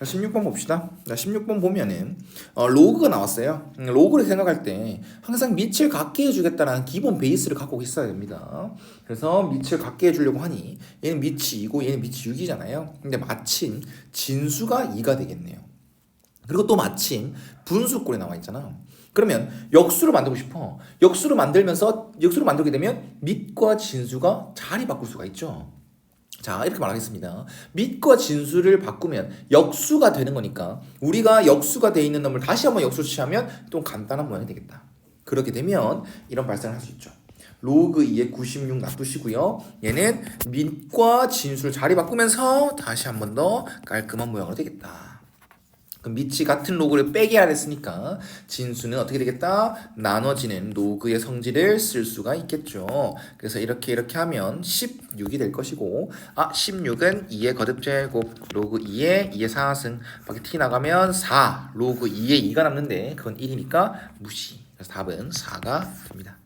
자, 16번 봅시다. 자, 16번 보면은 어, 로그가 나왔어요. 음, 로그를 생각할 때 항상 밑을 같게 해주겠다라는 기본 베이스를 갖고 있어야 됩니다. 그래서 밑을 같게 해주려고 하니 얘는 밑이 2고 얘는 밑이 6이잖아요. 근데 마침 진수가 2가 되겠네요. 그리고 또 마침 분수꼴에 나와 있잖아. 그러면 역수를 만들고 싶어. 역수를 만들면서 역수를 만들게 되면 밑과 진수가 자리 바꿀 수가 있죠. 자, 이렇게 말하겠습니다. 밑과 진수를 바꾸면 역수가 되는 거니까 우리가 역수가 돼 있는 놈을 다시 한번 역수 취하면 좀 간단한 모양이 되겠다. 그렇게 되면 이런 발상을 할 수 있죠. 로그 2의 96 놔두시고요. 얘는 밑과 진수를 자리 바꾸면서 다시 한번 더 깔끔한 모양으로 되겠다. 그럼 밑이 같은 로그를 빼게 하랬으니까 진수는 어떻게 되겠다? 나눠지는 로그의 성질을 쓸 수가 있겠죠. 그래서 이렇게 이렇게 하면 16이 될 것이고 아 16은 2의 거듭제곱 로그 2의 2의 4승 밖에 t 나가면 4 로그 2의 2가 남는데 그건 1이니까 무시. 그래서 답은 4가 됩니다.